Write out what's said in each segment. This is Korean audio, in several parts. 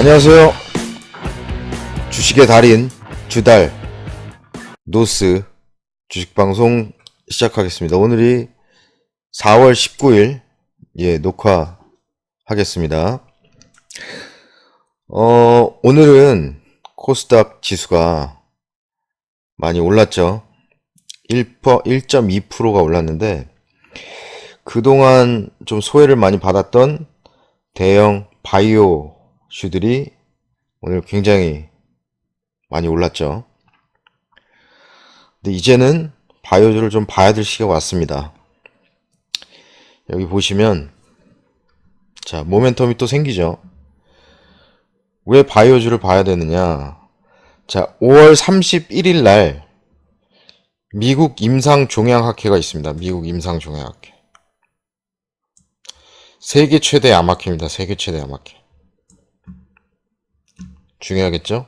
안녕하세요. 주식의 달인 주달 노스 주식 방송 시작하겠습니다. 오늘이 4월 19일 예 녹화하겠습니다. 어 오늘은 코스닥 지수가 많이 올랐죠. 1% 1.2%가 올랐는데 그동안 좀 소외를 많이 받았던 대형 바이오 슈들이 오늘 굉장히 많이 올랐죠. 근데 이제는 바이오주를 좀 봐야 될 시기가 왔습니다. 여기 보시면 자 모멘텀이 또 생기죠. 왜 바이오주를 봐야 되느냐? 자 5월 31일 날 미국 임상종양학회가 있습니다. 미국 임상종양학회. 세계 최대 암학회입니다. 세계 최대 암학회. 중요하겠죠?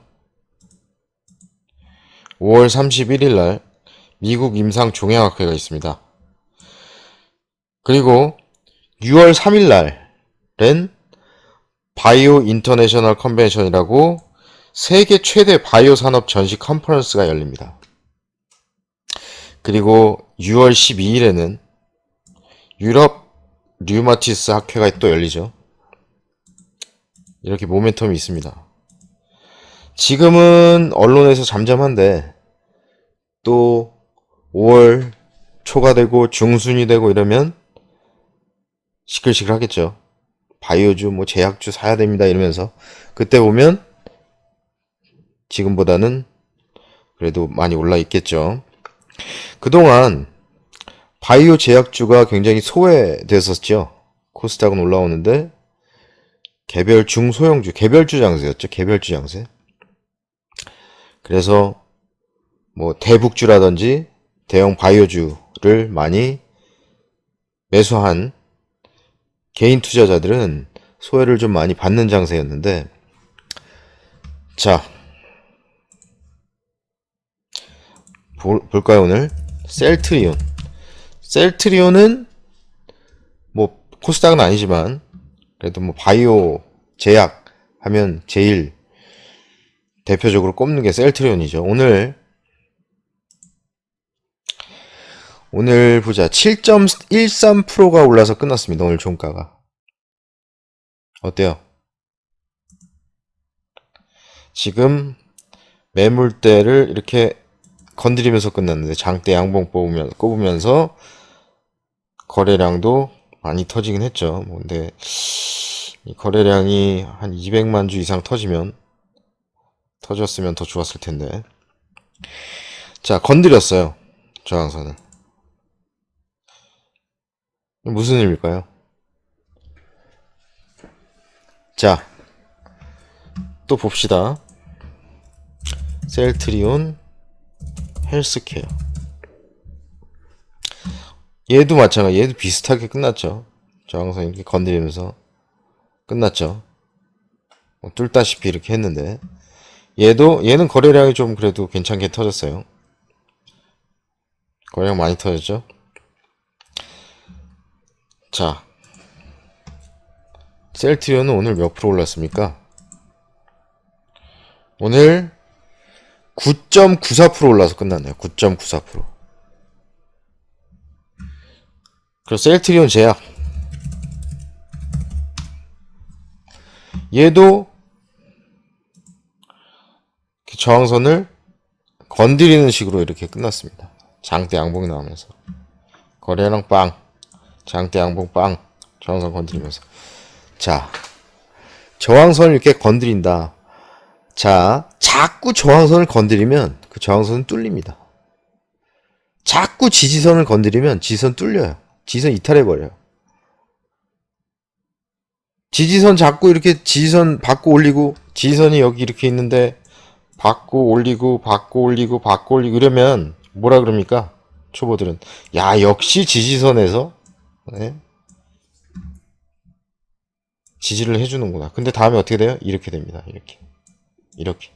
5월 31일 날 미국 임상 종양학회가 있습니다. 그리고 6월 3일 날엔 바이오 인터내셔널 컨벤션이라고 세계 최대 바이오 산업 전시 컨퍼런스가 열립니다. 그리고 6월 12일에는 유럽 류마티스 학회가 또 열리죠. 이렇게 모멘텀이 있습니다. 지금은 언론에서 잠잠한데 또 5월 초가 되고 중순이 되고 이러면 시끌시끌 하겠죠. 바이오주 뭐 제약주 사야 됩니다 이러면서 그때 보면 지금보다는 그래도 많이 올라 있겠죠. 그동안 바이오 제약주가 굉장히 소외됐었죠. 코스닥은 올라오는데 개별 중소형주, 개별주 장세였죠. 개별주 장세. 그래서 뭐 대북주라든지 대형 바이오주를 많이 매수한 개인 투자자들은 소외를 좀 많이 받는 장세였는데 자 볼, 볼까요 오늘? 셀트리온. 셀트리온은 뭐 코스닥은 아니지만 그래도 뭐 바이오 제약 하면 제일 대표적으로 꼽는 게 셀트리온이죠. 오늘 오늘 보자. 7.13%가 올라서 끝났습니다. 오늘 종가가. 어때요? 지금 매물대를 이렇게 건드리면서 끝났는데 장대 양봉 뽑으면, 꼽으면서 거래량도 많이 터지긴 했죠. 뭐 근데 이 거래량이 한 200만 주 이상 터지면 터졌으면 더 좋았을 텐데. 자, 건드렸어요. 저항선을. 무슨 의미일까요? 자, 또 봅시다. 셀트리온 헬스케어. 얘도 마찬가지. 얘도 비슷하게 끝났죠. 저항선 이렇게 건드리면서 끝났죠. 뭐 뚫다시피 이렇게 했는데. 얘도 얘는 거래량이 좀 그래도 괜찮게 터졌어요. 거래량 많이 터졌죠. 자, 셀트리온은 오늘 몇 프로 올랐습니까? 오늘 9.94% 올라서 끝났네요. 9.94%. 그리고 셀트리온 제약. 얘도 저항선을 건드리는 식으로 이렇게 끝났습니다. 장대 양봉이 나오면서 거래량 빵, 장대 양봉 빵, 저항선 건드리면서 자 저항선을 이렇게 건드린다. 자 자꾸 저항선을 건드리면 그 저항선은 뚫립니다. 자꾸 지지선을 건드리면 지지선 뚫려요. 지지선 이탈해 버려요. 지지선 자꾸 이렇게 지지선 받고 올리고 지지선이 여기 이렇게 있는데 받고 올리고 받고 올리고 받고 올리고 이러면 뭐라 그럽니까? 초보들은 야 역시 지지선에서 네? 지지를 해주는구나. 근데 다음에 어떻게 돼요? 이렇게 됩니다. 이렇게 이렇게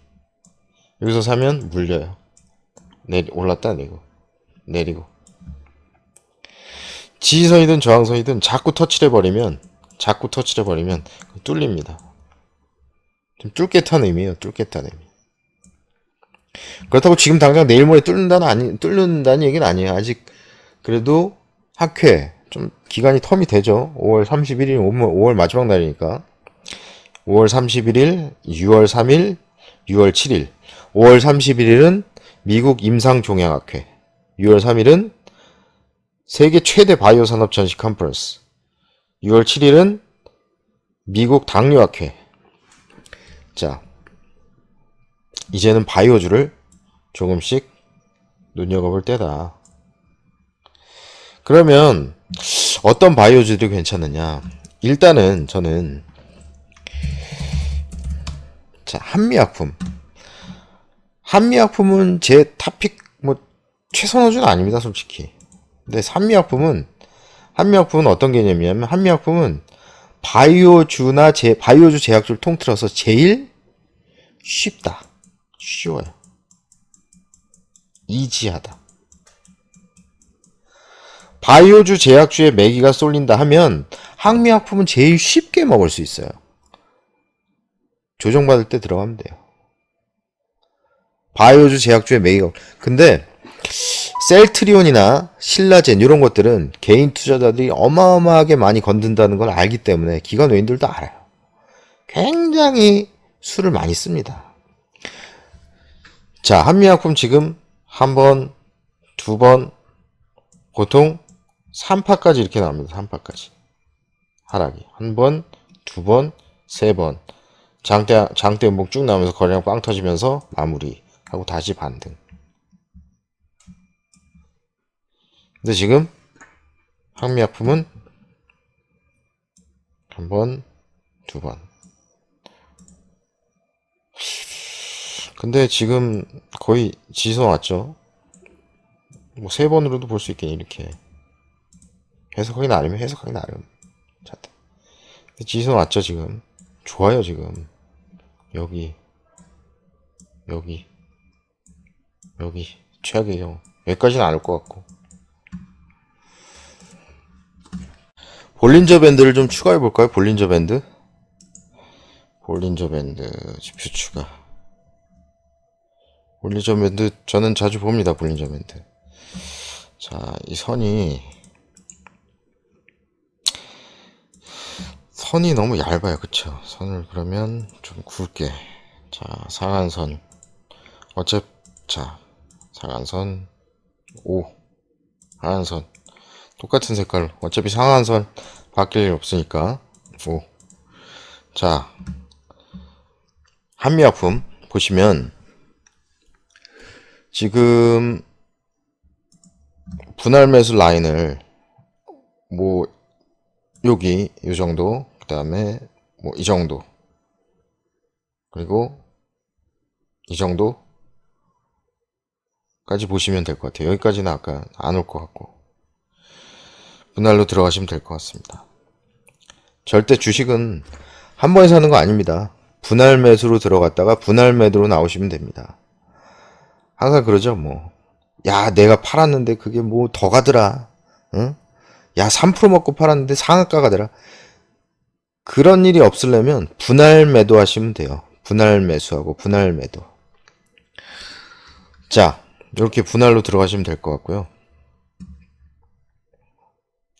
여기서 사면 물려요. 내리 올랐다 내리고 내리고 지지선이든 저항선이든 자꾸 터치를 해버리면 자꾸 터치를 해버리면 뚫립니다. 좀 뚫겠다는 의미예요. 뚫겠다는 의미. 그렇다고 지금 당장 내일 모레 뚫는다는 아니 뚫는다는 얘기는 아니에요. 아직 그래도 학회 좀 기간이 텀이 되죠. 5월 31일 5월 마지막 날이니까 5월 31일, 6월 3일, 6월 7일. 5월 31일은 미국 임상종양학회. 6월 3일은 세계 최대 바이오 산업 전시 컨퍼런스. 6월 7일은 미국 당뇨학회. 자, 이제는 바이오주를 조금씩 눈여겨볼 때다. 그러면 어떤 바이오주들이 괜찮느냐? 일단은 저는 자, 한미약품. 한미약품은 제 탑픽 뭐 최선호주는 아닙니다, 솔직히. 근데 한미약품은 한미약품은 어떤 개념이냐면 한미약품은 바이오주나 제 바이오주 제약주를 통틀어서 제일 쉽다. 쉬워요. 이지하다. 바이오주 제약주에 매기가 쏠린다 하면 항미약품은 제일 쉽게 먹을 수 있어요. 조정받을 때 들어가면 돼요. 바이오주 제약주의 매기가 근데 셀트리온이나 신라젠 이런 것들은 개인 투자자들이 어마어마하게 많이 건든다는 걸 알기 때문에 기관 외인들도 알아요. 굉장히 술을 많이 씁니다. 자, 한미약품 지금 한 번, 두 번, 보통 3파까지 이렇게 나옵니다. 3파까지. 하락이. 한 번, 두 번, 세 번. 장대, 장대 음봉 쭉 나오면서 거래량 빵 터지면서 마무리 하고 다시 반등. 근데 지금 항미약품은 한 번, 두 번. 근데 지금 거의 지서 왔죠. 뭐 세 번으로도 볼 수 있겠네 이렇게. 해석하기 나름이면 해석하기 나름. 자, 지서 왔죠 지금. 좋아요 지금. 여기 여기 여기 경우 여기까지는 안 올 것 같고 볼린저 밴드를 좀 추가해 볼까요? 볼린저 밴드 볼린저 밴드 지표 추가 볼린저 밴드 저는 자주 봅니다 볼린저 밴드 자 이 선이 선이 너무 얇아요 그쵸? 선을 그러면 좀 굵게. 자 상한선. 어째 자 상한선 5 하한선. 똑같은 색깔. 어차피 상한선 바뀔 일 없으니까 5자 한미약품 보시면 지금 분할 매수 라인을 뭐 여기 이 정도 그 다음에 뭐 이 정도 그리고 이 정도 까지 보시면 될 것 같아요. 여기까지는 아까 안 올 것 같고. 분할로 들어가시면 될 것 같습니다. 절대 주식은 한 번에 사는 거 아닙니다. 분할 매수로 들어갔다가 분할 매도로 나오시면 됩니다 항상 그러죠 뭐 야 내가 팔았는데 그게 뭐 더 가더라 응? 야, 3% 먹고 팔았는데 상한가가 되라. 그런 일이 없으려면 분할 매도 하시면 돼요. 분할 매수하고 분할 매도. 자, 이렇게 분할로 들어가시면 될 것 같고요.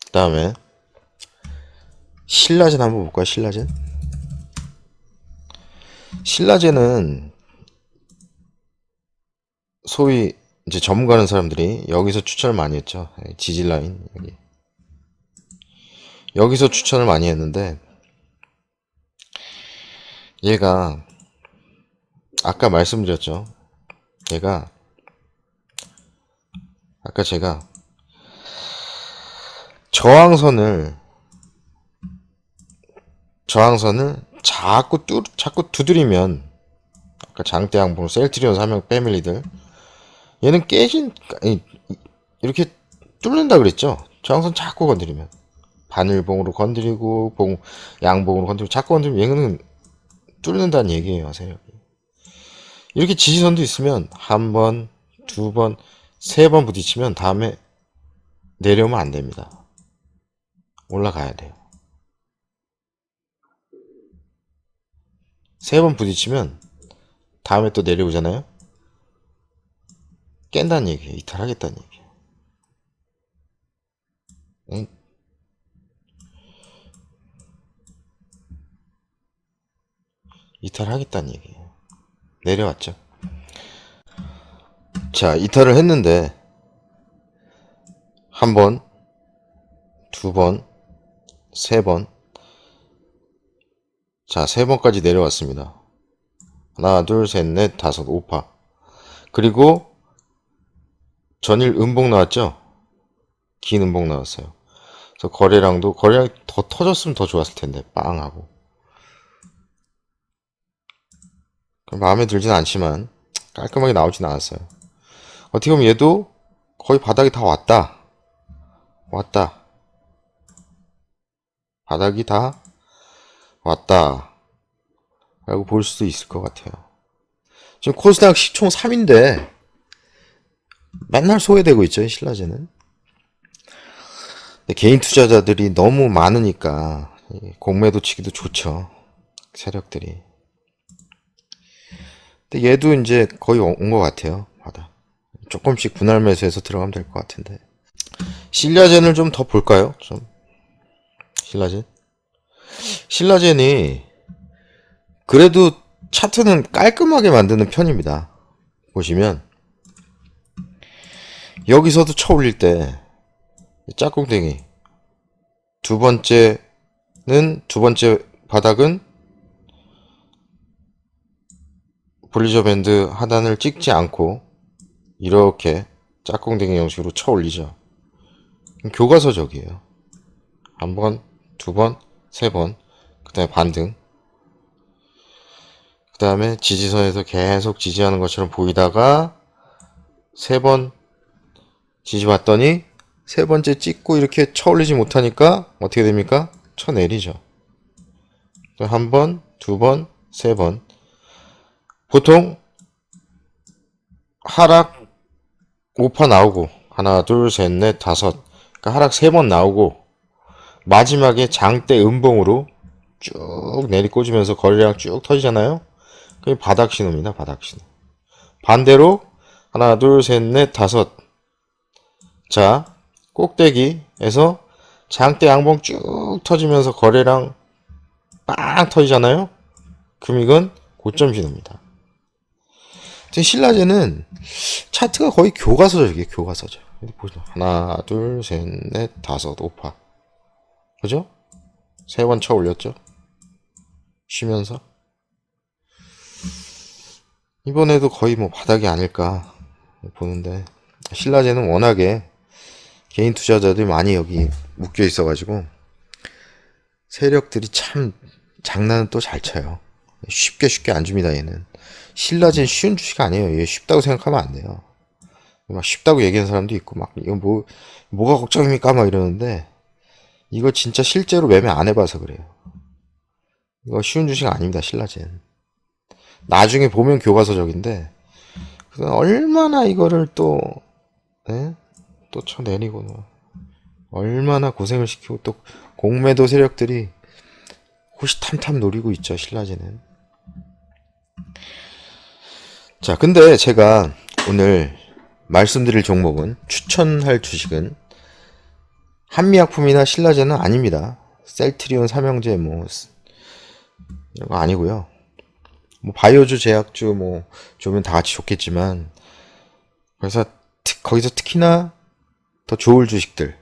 그 다음에 신라젠 한번 볼까요? 신라젠? 신라젠은 소위 이제 전문 가는 사람들이 여기서 추천을 많이 했죠. 지질 라인 여기. 여기서 추천을 많이 했는데 얘가 아까 말씀드렸죠. 얘가 아까 제가 저항선을 저항선을 자꾸 뚜 자꾸 두드리면 아까 장대 양봉 셀트리온 사명 패밀리들 얘는 깨진 이렇게 뚫는다 그랬죠. 저항선 자꾸 건드리면 바늘봉으로 건드리고 봉 양봉으로 건드리고 자꾸 건드리면 얘는 뚫는다는 얘기예요 세력이 이렇게 지지선도 있으면 한 번, 두 번, 세 번 부딪히면 다음에 내려오면 안 됩니다 올라가야 돼요 세 번 부딪히면 다음에 또 내려오잖아요. 깬다는 얘기예요. 이탈하겠다는 얘기예요. 응? 이탈하겠다는 얘기예요. 내려왔죠. 자, 이탈을 했는데 한 번, 두 번, 세 번. 자, 세 번까지 내려왔습니다. 하나, 둘, 셋, 넷, 다섯, 오파. 그리고 전일 음봉 나왔죠? 긴 음봉 나왔어요. 그래서 거래량도 거래량 더 터졌으면 더 좋았을 텐데 빵 하고. 마음에 들진 않지만 깔끔하게 나오진 않았어요. 어떻게 보면 얘도 거의 바닥이 다 왔다. 왔다. 바닥이 다 왔다. 라고 볼 수도 있을 것 같아요. 지금 코스닥 시총 3인데 맨날 소외되고 있죠, 이 신라제는. 개인 투자자들이 너무 많으니까 이 공매도 치기도 좋죠. 세력들이. 근데 얘도 이제 거의 온 것 같아요. 바닥. 조금씩 분할 매수해서 들어가면 될 것 같은데. 신라젠을 좀 더 볼까요? 좀. 신라젠? 신라젠이 그래도 차트는 깔끔하게 만드는 편입니다. 보시면 여기서도 쳐 올릴 때 짝꿍댕이 두 번째는 두 번째 바닥은 볼리저 밴드 하단을 찍지 않고 이렇게 짝꿍댕이 형식으로 쳐 올리죠. 교과서적이에요. 한 번, 두 번, 세 번, 그 다음에 반등. 그 다음에 지지선에서 계속 지지하는 것처럼 보이다가 세 번 지지봤더니 세 번째 찍고 이렇게 쳐 올리지 못하니까 어떻게 됩니까? 쳐 내리죠. 한 번, 두 번, 세 번. 보통 하락 5파 나오고 하나, 둘, 셋, 넷, 다섯. 그러니까 하락 세 번 나오고 마지막에 장대 음봉으로 쭉 내리꽂으면서 거래량 쭉 터지잖아요. 그게 바닥 신호입니다. 바닥 신호. 반대로 하나, 둘, 셋, 넷, 다섯. 자, 꼭대기에서 장대 양봉 쭉 터지면서 거래량 빵 터지잖아요. 이건 고점 신호입니다. 신라제는 차트가 거의. 교과서죠. 여기 보죠. 하나, 둘, 셋, 넷, 다섯, 오파. 그죠? 세 번 쳐 올렸죠? 쉬면서. 이번에도 거의 뭐 바닥이 아닐까 보는데 신라제는 워낙에 개인 투자자들이 많이 여기 묶여 있어가지고 세력들이 참 장난은 또 잘 쳐요. 쉽게 쉽게 안 줍니다 얘는. 신라제는 쉬운 주식 아니에요. 얘 쉽다고 생각하면 안 돼요. 막 쉽다고 얘기하는 사람도 있고 막 이거 뭐 뭐가 걱정입니까 막 이러는데 이거 진짜 실제로 매매 안 해봐서 그래요. 이거 쉬운 주식 아닙니다 신라젠. 나중에 보면 교과서적인데 그 얼마나 이거를 또 예? 또 쳐내리고 얼마나 고생을 시키고 또 공매도 세력들이 호시탐탐 노리고 있죠 신라제는. 자 근데 제가 오늘 말씀드릴 종목은 추천할 주식은 한미약품이나 신라제는 아닙니다. 셀트리온, 삼형제 뭐 이런 거 아니고요. 뭐 바이오주, 제약주 뭐 좋으면 다 같이 좋겠지만 그래서 특, 거기서 특히나 더 좋을 주식들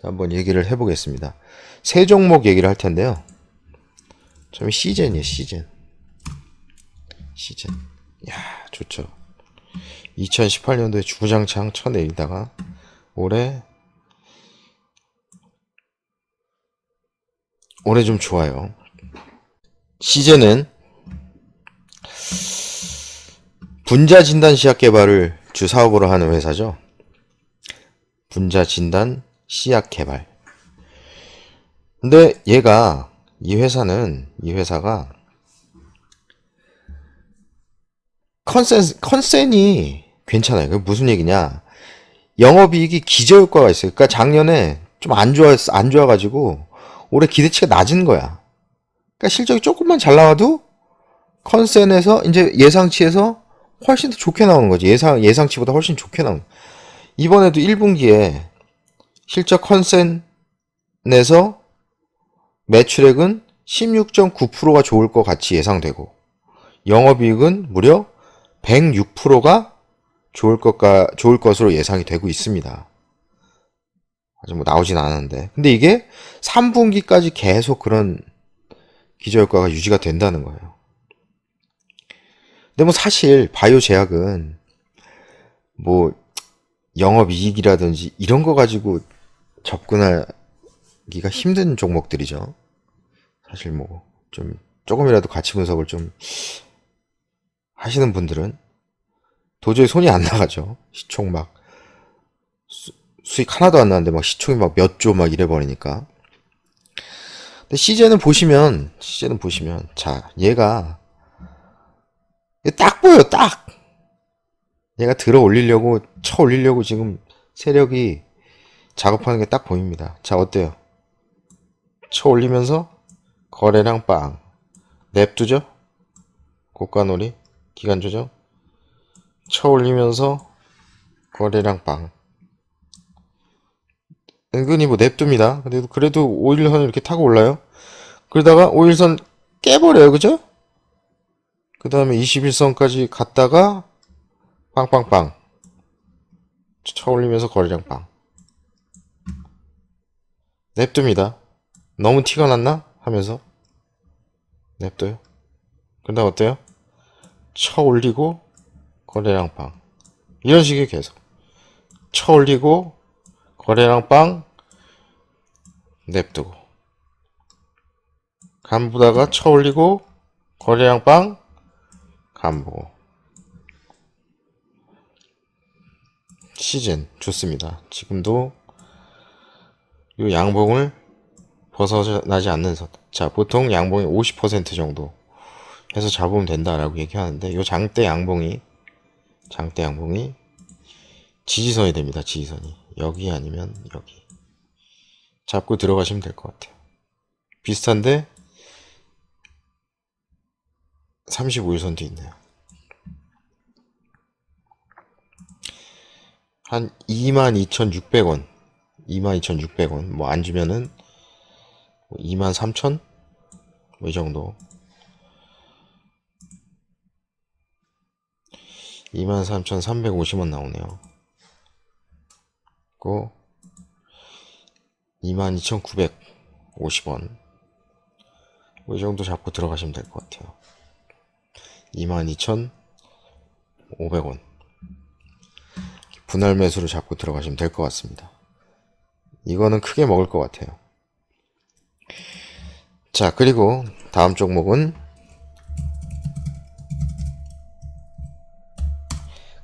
자, 한번 얘기를 해보겠습니다. 세 종목 얘기를 할 텐데요. 좀 시젠이에요, 시젠. 시젠. 야, 좋죠. 2018년도에 주구장창 쳐내리다가 올해 올해 좀 좋아요. 시제는 분자 진단 시약 개발을 주 사업으로 하는 회사죠. 분자 진단 시약 개발. 근데 얘가 이 회사는 이 회사가 컨센 컨센이 괜찮아요. 그게 무슨 얘기냐? 영업이익이 기저효과가 있어요. 그러니까 작년에 좀 안 좋았 안 좋아가지고 올해 기대치가 낮은 거야. 그러니까 실적이 조금만 잘 나와도 컨센에서 이제 예상치에서 훨씬 더 좋게 나오는 거지. 예상 예상치보다 훨씬 좋게 나오는. 이번에도 1분기에 실적 컨센에서 매출액은 16.9%가 좋을 것 같이 예상되고 영업이익은 무려 106%가 좋을 것가 좋을 것으로 예상이 되고 있습니다. 아직 뭐 나오진 않았는데. 근데 이게 3분기까지 계속 그런 기저효과가 유지가 된다는 거예요. 근데 뭐 사실 바이오 제약은 뭐 영업 이익이라든지 이런 거 가지고 접근하기가 힘든 종목들이죠. 사실 뭐 좀 조금이라도 가치 분석을 좀 하시는 분들은 도저히 손이 안 나가죠. 시총 막 수, 수익 하나도 안 나는데 막 시총이 막 몇 조 막 이래 버리니까. 근데 시제는 보시면 시제는 보시면 자 얘가 딱 보여 딱 얘가 들어 올리려고 쳐 올리려고 지금 세력이 작업하는 게 딱 보입니다. 자 어때요? 쳐 올리면서 거래량 빵 냅두죠? 고가놀이 기간 조정 쳐 올리면서 거래량 빵 은근히 뭐 냅둡니다. 근데 그래도 5일선 이렇게 타고 올라요. 그러다가 5일선 깨버려요. 그죠? 그 다음에 21선까지 갔다가 빵빵빵 쳐 올리면서 거래량 빵 냅둡니다. 너무 티가 났나? 하면서 냅둬요. 그다음 어때요? 쳐 올리고 거래량 빵 이런 식이 계속 쳐 올리고 거래량 빵 냅두고 간보다가 쳐 올리고 거래량 빵 간보고 시즌 좋습니다. 지금도 이 양봉을 벗어나지 않는 선. 자, 보통 양봉이 50% 정도 해서 잡으면 된다라고 얘기하는데 요 장대 양봉이 장대 양봉이 지지선이 됩니다. 지지선이 여기 아니면 여기 잡고 들어가시면 될 것 같아요. 비슷한데 35일선도 있네요. 한 22,600원 22,600원 뭐 안 주면은 23,000? 뭐이 정도 23,350원 나오네요. 고 22,950원 뭐 이 정도 잡고 들어가시면 될 것 같아요. 22,500원 분할 매수로 잡고 들어가시면 될 것 같습니다. 이거는 크게 먹을 것 같아요. 자, 그리고 다음 종목은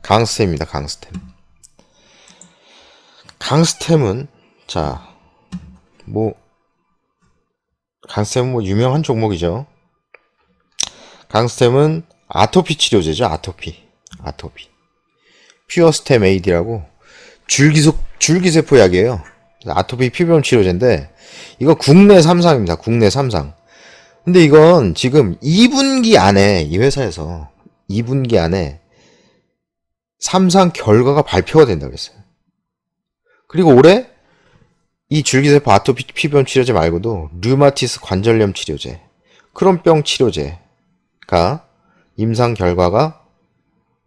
강스템입니다. 강스템. 강스템은 자, 뭐 강스템은 뭐 유명한 종목이죠. 강스템은 아토피 치료제죠. 아토피. 아토피. 퓨어스템 AD라고 줄기속 줄기세포 약이에요. 아토피 피부염 치료제인데 이거 국내 3상입니다. 국내 3상. 근데 이건 지금 2분기 안에 이 회사에서 2분기 안에 3상 결과가 발표가 된다고 했어요. 그리고 올해 이 줄기세포 아토피 피부염 치료제 말고도 류마티스 관절염 치료제, 크론병 치료제가 임상 결과가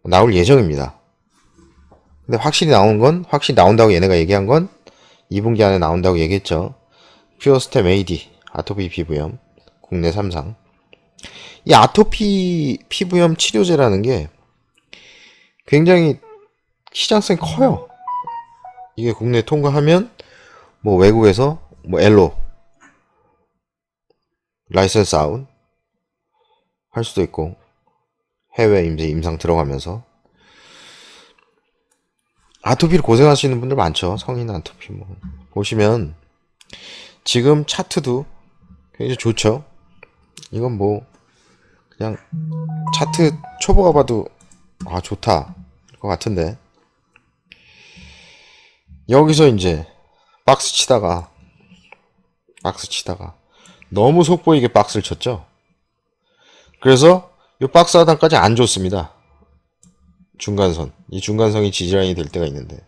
나올 예정입니다. 근데 확실히 나온 건 확실히 나온다고 얘네가 얘기한 건 2분기 안에 나온다고 얘기했죠. 퓨어스템 AD 아토피 피부염 국내 3상. 이 아토피 피부염 치료제라는 게 굉장히 시장성이 커요. 이게 국내 통과하면 뭐 외국에서 뭐 엘로 라이센스 아웃 할 수도 있고 해외 임상 들어가면서 아토피를 고생하시는 분들 많죠. 성인 아토피 뭐 보시면 지금 차트도 굉장히 좋죠. 이건 뭐 그냥 차트 초보가 봐도 아 좋다 것 같은데 여기서 이제 박스 치다가 박스 치다가 너무 속보이게 박스를 쳤죠. 그래서 이 박스 하단까지 안 좋습니다. 중간선. 이 중간선이 지지라인이 될 때가 있는데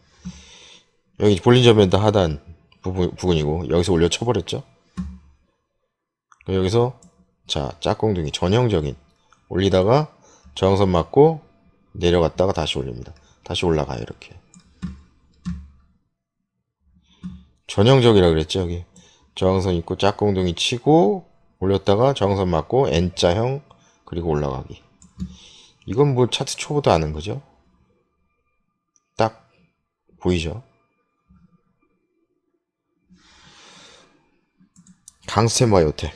여기 볼린저 밴드 하단 부분, 부분이고 여기서 올려 쳐버렸죠. 여기서 자 짝꿍둥이 전형적인 올리다가 저항선 맞고 내려갔다가 다시 올립니다. 다시 올라가요 이렇게. 전형적이라 그랬죠 여기 저항선 있고 짝꿍둥이 치고 올렸다가 저항선 맞고 N자형 그리고 올라가기. 이건 뭐 차트 초보도 아는 거죠? 딱 보이죠? 강스템 바이오텍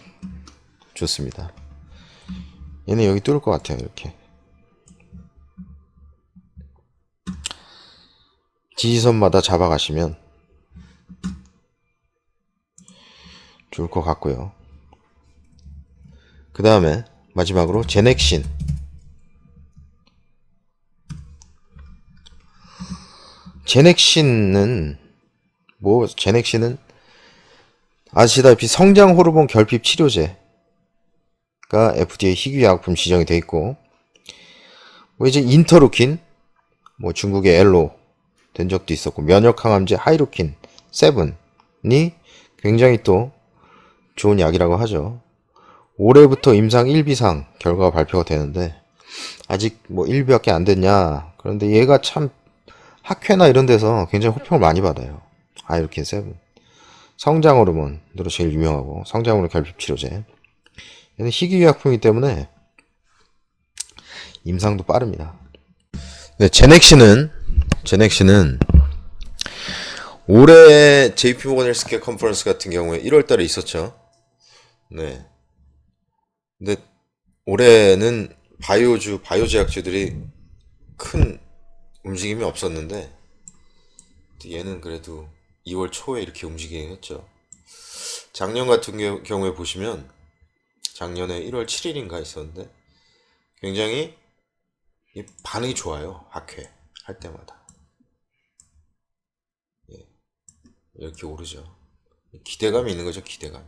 좋습니다. 얘는 여기 뚫을 것 같아요 이렇게. 지지선마다 잡아가시면 좋을 것 같고요. 그 다음에 마지막으로 제넥신 제넥신은 뭐 제넥신은 아시다시피 성장 호르몬 결핍 치료제가 FDA 희귀 약품 지정이 돼 있고 뭐 이제 인터루킨 뭐 중국의 엘로 된 적도 있었고 면역 항암제 하이루킨 7이 굉장히 또 좋은 약이라고 하죠. 올해부터 임상 1비상 결과가 발표가 되는데 아직 뭐 1비밖에 안 됐냐. 그런데 얘가 참 학회나 이런 데서 굉장히 호평을 많이 받아요. 아이루킨 7. 성장 호르몬으로 제일 유명하고 성장 호르몬 결핍 치료제. 얘는 희귀약품이기 때문에 임상도 빠릅니다. 네, 제넥시는 제넥시는 올해 JP 모건 헬스케어 컨퍼런스 같은 경우에 1월 달에 있었죠. 네. 근데 올해는 바이오주, 바이오 제약주들이 큰 움직임이 없었는데 얘는 그래도 2월 초에 이렇게 움직이긴 했죠. 작년 같은 겨- 경우에 보시면 작년에 1월 7일인가 있었는데 굉장히 이 반응이 좋아요. 학회 할 때마다. 예. 이렇게 오르죠. 기대감이 있는 거죠, 기대감이.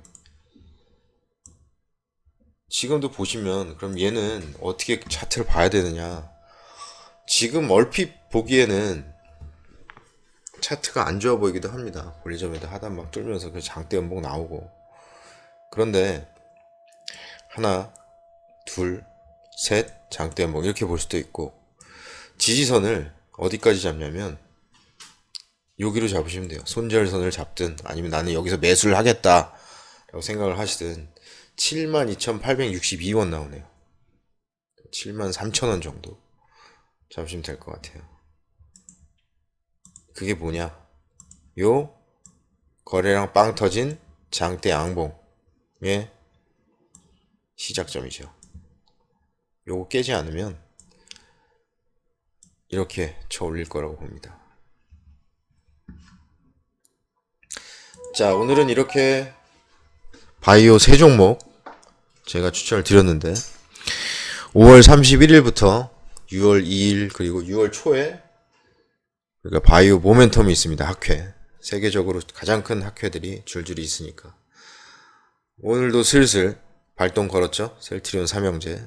지금도 보시면 그럼 얘는 어떻게 차트를 봐야 되느냐? 지금 얼핏 보기에는 차트가 안 좋아 보이기도 합니다. 볼리점에도 하단 막 뚫면서 그 장대 연봉 나오고 그런데 하나, 둘, 셋 장대 연봉 이렇게 볼 수도 있고 지지선을 어디까지 잡냐면 여기로 잡으시면 돼요. 손절선을 잡든 아니면 나는 여기서 매수를 하겠다라고 생각을 하시든 72,862원 나오네요. 73,000원 정도 잡으시면 될 것 같아요. 그게 뭐냐? 요 거래량 빵 터진 장대 양봉의 시작점이죠. 요거 깨지 않으면 이렇게 쳐 올릴 거라고 봅니다. 자, 오늘은 이렇게 바이오 세 종목 제가 추천을 드렸는데 5월 31일부터 6월 2일 그리고 6월 초에 그러니까 바이오 모멘텀이 있습니다. 학회. 세계적으로 가장 큰 학회들이 줄줄이 있으니까. 오늘도 슬슬 발동 걸었죠. 셀트리온 삼형제.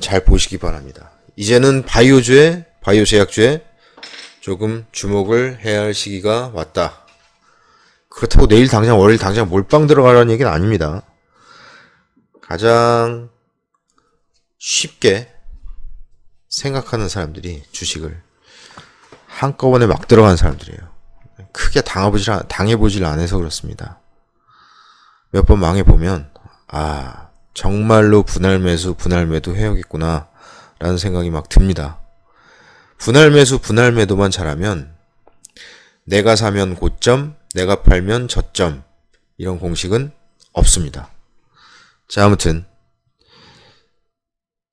잘 보시기 바랍니다. 이제는 바이오주에 바이오 제약주에 조금 주목을 해야 할 시기가 왔다. 그렇다고 내일 당장 월요일 당장 몰빵 들어가라는 얘기는 아닙니다. 가장 쉽게 생각하는 사람들이 주식을 한꺼번에 막 들어간 사람들이에요. 크게 당해보질, 않- 당해보질 않아서 그렇습니다. 몇 번 망해보면, 아, 정말로 분할 매수, 분할 매도 해야겠구나, 라는 생각이 막 듭니다. 분할 매수, 분할 매도만 잘하면, 내가 사면 고점, 내가 팔면 저점, 이런 공식은 없습니다. 자, 아무튼,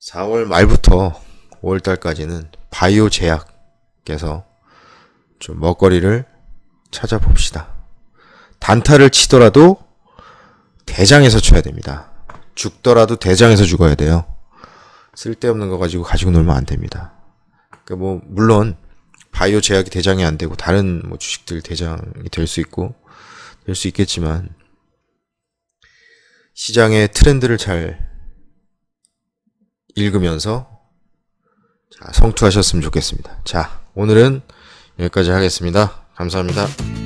4월 말부터 5월 달까지는 바이오 제약께서 좀 먹거리를 찾아봅시다. 단타를 치더라도 대장에서 쳐야 됩니다. 죽더라도 대장에서 죽어야 돼요. 쓸데없는 거 가지고 가지고 놀면 안 됩니다. 그뭐 물론 바이오 제약이 대장이 안 되고 다른 뭐 주식들 대장이 될 수 있고 될 수 있겠지만 시장의 트렌드를 잘 읽으면서 자, 성투하셨으면 좋겠습니다. 자, 오늘은 여기까지 하겠습니다. 감사합니다.